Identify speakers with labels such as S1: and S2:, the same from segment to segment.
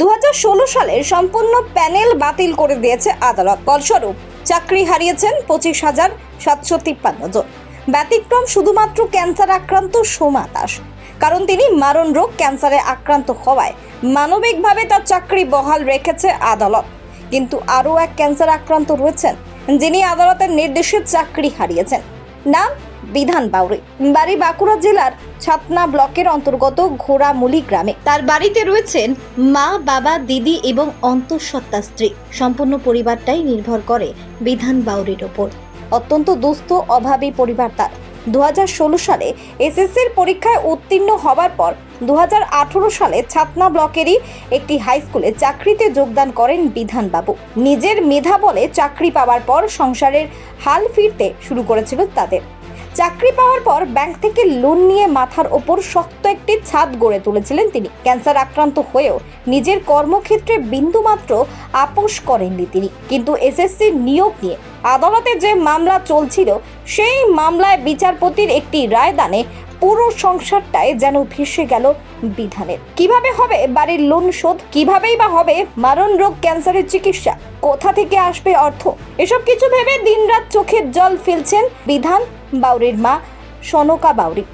S1: দু হাজার ষোলো সালে সম্পূর্ণ প্যানেল বাতিল করে দিয়েছে আদালত। ফলস্বরূপ, চাকরি হারিয়েছেন পঁচিশ হাজার সাতশো তিপ্পান্ন জন। ব্যতিক্রম শুধুমাত্র ক্যান্সার আক্রান্ত সোমা দাস। কারণ তিনি মারণ রোগ ক্যান্সারে আক্রান্ত হওয়ায় মানবিকভাবে তার চাকরি বহাল রেখেছে আদালত। কিন্তু আরও এক ক্যান্সার আক্রান্ত রয়েছেন, যিনি আদালতের নির্দেশে চাকরি হারিয়েছেন। নাম বিধান বাউরি বাড়ি বাঁকুড়া জেলার ছাতনা ব্লকের অন্তর্গত ঘোড়ামুলি গ্রামে। তার বাড়িতে রয়েছেন মা, বাবা, দিদি এবং অন্তঃসত্ত্বা স্ত্রী। সম্পূর্ণ পরিবারটাই নির্ভর করে বিধান বাউরির ওপর। অত্যন্ত দুস্থ, অভাবী পরিবার তার। দু হাজার ষোলো সালে এসএসসির পরীক্ষায় উত্তীর্ণ হবার পর দু হাজার আঠারো সালে ছাতনা ব্লকেরই একটি হাই স্কুলে চাকরিতে যোগদান করেন বিধানবাবু নিজের মেধা বলে চাকরি পাওয়ার পর সংসারের হাল ফিরতে শুরু করেছিল তাদের। চাকরি পাওয়ার পর ব্যাংক থেকে লোন নিয়ে মাথার ওপর শক্ত একটি ছাদ গড়ে তুলেছিলেন তিনি। ক্যান্সার আক্রান্ত হয়েও নিজের কর্মক্ষেত্রে বিন্দুমাত্র আপোষ করেননি তিনি। কিন্তু এসএসসি নিয়োগ নিয়ে আদালতে যে মামলা চলছিল, সেই মামলায় বিচারপতির একটি রায়দানে পুরো সংসারটায় যেন ভেসে গেল বিধানের। কীভাবে হবে বাড়ির লোন শোধ? কিভাবেই বা হবে মারণ রোগ ক্যান্সারের চিকিৎসা? কোথা থেকে আসবে অর্থ? এসব কিছু ভেবে দিনরাত চোখের জল ফেলছেন বিধান বাউরির মা সনকা বাউরি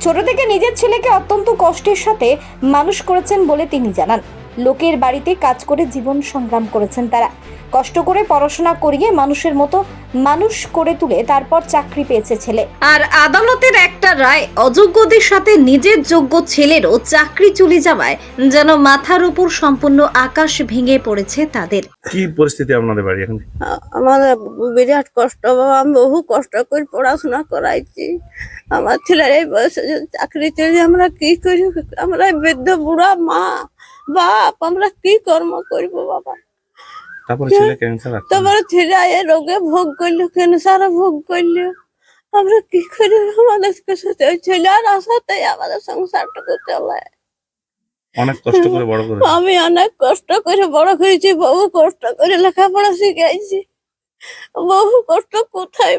S1: ছোট থেকে নিজের ছেলেকে অত্যন্ত কষ্টের সাথে মানুষ করেছেন বলে তিনি জানান। লোকের বাড়িতে কাজ করে জীবন সংগ্রাম করেছেন তারা। কষ্ট করে পড়াশোনা করিয়ে মানুষের মতো মানুষ করে তুলে তারপর চাকরি পেয়েছে ছেলে। আর আদালতের একটা রায় অযোগ্যদের সাথে নিজের যোগ্য ছেলেরও চাকরি চলে যাওয়ায় যেন মাথার উপর সম্পূর্ণ আকাশ ভেঙে পড়েছে তাদের।
S2: কি পরিস্থিতি আপনাদের বাড়ি এখন?
S3: আ- আমার বিরাট কষ্ট বাবা আমি বহু কষ্ট করে পড়াশোনা করাইছি। আমার ছেলের এই বয়সে চাকরি চলে আমরা কি করি আমরা বৃদ্ধ বুড়া মা বাপ আমরা কি কর্ম করব বাবা?
S2: তারপরে ছেলে ক্যান্সার
S3: তোমার ছেলে এই রোগে ভোগ করল ক্যান্সার ভোগ করল। আমরা কি করি আমাদের সাথে ওই ছেলে আর আসাতে আমাদের সংসারটুকু চলে।
S2: অনেক কষ্ট করে বড় করে
S3: আমি অনেক কষ্ট করে বড় করেছি বহু কষ্ট করে লেখাপড়া শিখাইছি। বহু কষ্ট কোথায়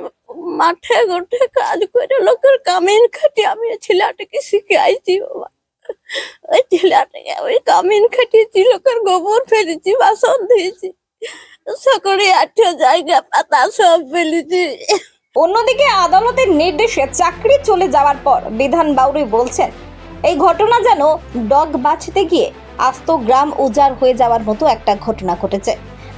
S3: মাঠে ঘাটে কাজ করে লোকের কামিন খাটি আমি ছেলেটাকে শিখাইছি বাবা। ওই ছেলেটাকে ওই কামিন খাটিয়েছি, লোকের গোবর ফেলেছি, বাসন দিয়েছি সকলে আঠে জায়গা পাতা সব ফেলেছি।
S1: অন্যদিকে আদালতের নির্দেশে চাকরি চলে যাওয়ার পর বিধান বাউরি বলছেন, এই ঘটনা যেন ডগ বাঁচতে গিয়ে আস্ত গ্রাম উজাড় হয়ে যাওয়ার মতো একটা ঘটনা ঘটেছে।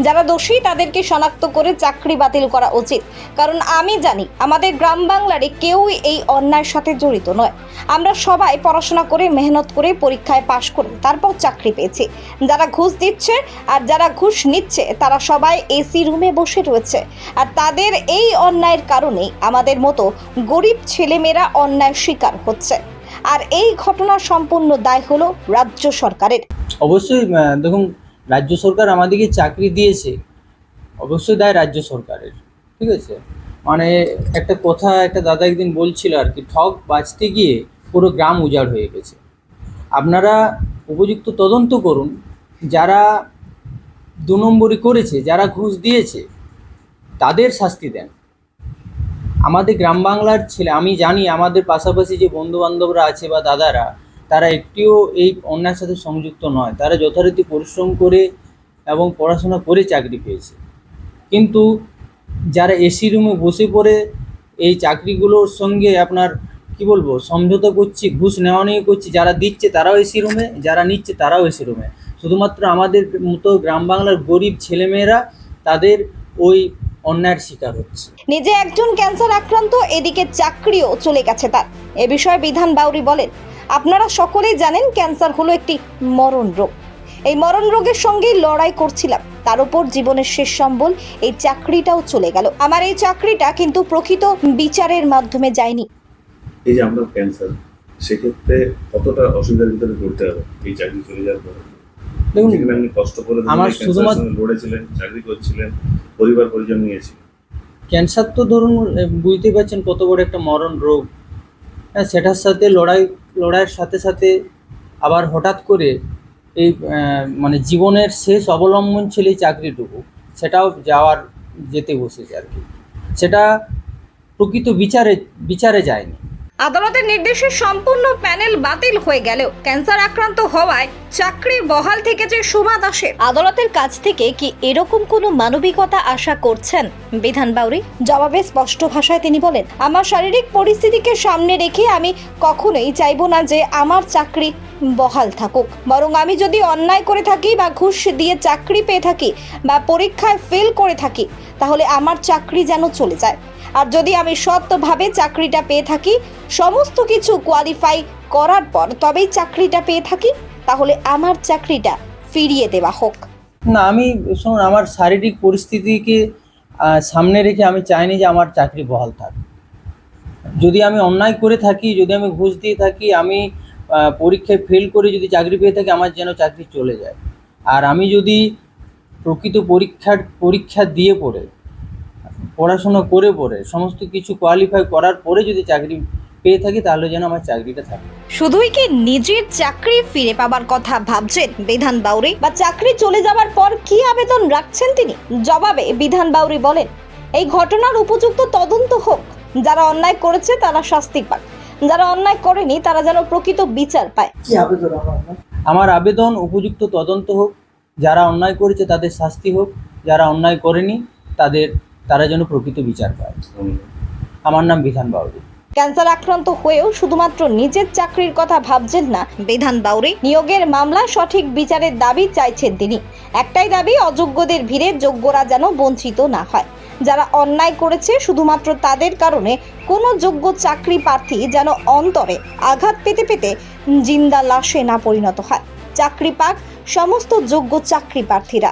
S1: যারা দোষী, তাদেরকে শনাক্ত করে চাকরি বাতিল করা উচিত। কারণ আমি জানি, আমাদের গ্রাম বাংলারে কেউই এই অন্যায়ের সাথে জড়িত নয়। আমরা সবাই পড়াশোনা করে, মেহনত করে পরীক্ষায় পাশ করে তারপর চাকরি পেয়েছি। যারা ঘুষ দিচ্ছে আর যারা ঘুষ নিচ্ছে, তারা সবাই এসি রুমে বসে রয়েছে। আর তাদের এই অন্যায়ের কারণেই আমাদের মতো গরিব ছেলেমেয়েরা অন্যায় শিকার হচ্ছে। আর এই ঘটনা সম্পূর্ণ দায় হলো রাজ্য সরকারের।
S4: অবশ্যই দেখুন রাজ্য সরকার আমাদেরকে চাকরি দিয়েছে, অবশ্যই দায় রাজ্য সরকারের, ঠিক আছে? মানে একটা কথা একটা দাদা একদিন বলছিল আর কি ঠক বাঁচতে গিয়ে পুরো গ্রাম উজাড় হয়ে গেছে। আপনারা উপযুক্ত তদন্ত করুন, যারা দু নম্বরই করেছে, যারা ঘুষ দিয়েছে, তাদের শাস্তি দেন। আমাদের গ্রাম বাংলার ছেলে, আমি জানি আমাদের পাশাপাশি যে বন্ধু বান্ধবরা আছে বা দাদারা তারা একটিও এই অন্যায়ের সাথে সংযুক্ত নয়। তারা যথারীতি পরিশ্রম করে এবং পড়াশোনা করে চাকরি পেয়েছে। কিন্তু যারা এসি রুমে বসে পড়ে এই চাকরিগুলোর সঙ্গে আপনার, কি বলব, সমঝোতা করছি, ঘুষ নেওয়া নিয়ে করছি, যারা দিচ্ছে তারাও এসি রুমে যারা নিচ্ছে তারাও এসি রুমে শুধুমাত্র আমাদের মতো গ্রাম বাংলার গরিব ছেলেমেয়েরা তাদের ওই অন্যায়ের শিকার হচ্ছে।
S1: নিজে একজন ক্যান্সার আক্রান্ত, এদিকে চাকরিও চলে গেছে তার। এ বিষয়ে বিধান বাউরি বলেন আপনারা সকলেই জানেন ক্যান্সার হলো একটি মরণ রোগ। এই মরণ রোগের সঙ্গেই লড়াই করছিলাম। তার উপর জীবনের শেষ সম্বল এই চাকরিটাও চলে গেল। আমার এই চাকরিটা কিন্তু প্রকৃত বিচারের মাধ্যমে যায়নি।
S2: এই যে আমরা ক্যান্সার সেক্ষেত্রে কতটা অসুবিধার ভিতরে পড়তে হবে? এই চাকরি চলে যাওয়ার পরে?
S4: দেখুন
S2: আপনি কষ্ট করে
S4: আমার শুধুমাত্র-
S2: লড়েছিলেন চাকরি করছিলেন পরিবার পরিজন নিয়েছিলেন।
S4: ক্যান্সার তো ধরুন বুঝতেই পারছেন কত বড় একটা মরণ রোগ। হ্যাঁ সেটার সাথে লড়াই লড়াইয়ের সাথে সাথে আবার হঠাৎ করে এই মানে জীবনের শেষ অবলম্বন ছিল এই চাকরিটুকু, সেটাও যাওয়ার যেতে বসেছে আর কি। সেটা প্রকৃত বিচারে বিচারে যায়নি।
S1: আদালতের নির্দেশে সম্পূর্ণ প্যানেল বাতিল হয়ে গেলেও ক্যান্সার আক্রান্ত হওয়ায় চাকরি বহাল থেকেছে সোমা দাসের। আদালতের কাছ থেকে কি এরকম কোনো মানবিকতা আশা করছেন? বিধান বাউরি, জবাবে স্পষ্ট ভাষায় তিনি বলেন, আমার শারীরিক পরিস্থিতিকে সামনে রেখে আমি কখনোই চাইব না যে আমার চাকরি বহাল থাকুক। বরং আমি যদি অন্যায় করে থাকি বা ঘুষ দিয়ে চাকরি পেয়ে থাকি বা পরীক্ষায় ফেল করে থাকি, তাহলে আমার চাকরি যেন চলে যায়। আর যদি আমি সত্যভাবে চাকরিটা পেয়ে থাকি, সমস্ত কিছু কোয়ালিফাই করার পর তবেই চাকরিটা পেয়ে থাকি, তাহলে আমার চাকরিটা ফিরিয়ে দেওয়া হোক।
S4: না, আমি শুনুন, আমার শারীরিক পরিস্থিতিকে সামনে রেখে আমি চাইনি যে আমার চাকরি বহাল থাক। যদি আমি অন্যায় করে থাকি, যদি আমি ঘুষ দিয়ে থাকি, আমি পরীক্ষায় ফেল করে যদি চাকরি পেয়ে থাকি, আমার যেন চাকরি চলে যায়। আর আমি যদি প্রকৃত পরীক্ষার, পরীক্ষা দিয়ে পড়ে পড়াশোনা করে পড়ে সমস্ত কিছু কোয়ালিফাই করার পরে যদি চাকরি পেয়ে থাকি তাহলে যেন আমার চাকরিটা থাকে।
S1: শুধুই কি নিজের চাকরি ফিরে পাবার কথা ভাবছেন বিধান বাউরি? বা চাকরি চলে যাবার পর কি আবেদন রাখছেন তিনি? জবাবে বিধান বাউরি বলেন এই ঘটনার উপযুক্ত তদন্ত হোক। যারা অন্যায় করেছে তারা শাস্তি পাক। যারা অন্যায় করেনি তারা যেন প্রকৃত বিচার পায়।
S5: কি আবেদন আমার
S4: আমার আবেদন উপযুক্ত তদন্ত হোক। যারা অন্যায় করেছে তাদের শাস্তি হোক। যারা অন্যায় করেনি তাদের তারা যেন প্রকৃত বিচার পায়। আমার নাম বিধান বাউরি
S1: ক্যান্সার আক্রান্ত হয়েও শুধুমাত্র নিজের চাকরির কথা ভাবছেন না বিধান বাউরি নিয়োগের মামলা সঠিক বিচারের দাবি চাইছেন তিনি। একটাই দাবি, অযোগ্যদের ভিড়ে যোগ্যরা যেন বঞ্চিত না হয়। যারা অন্যায় করেছে, শুধুমাত্র তাদের কারণে কোনো যোগ্য চাকরি প্রার্থী যেন অন্তরে আঘাত পেতে পেতে জিন্দা লাশে না পরিণত হয়। চাকরি পাক, সমস্ত যোগ্য চাকরি প্রার্থীরা।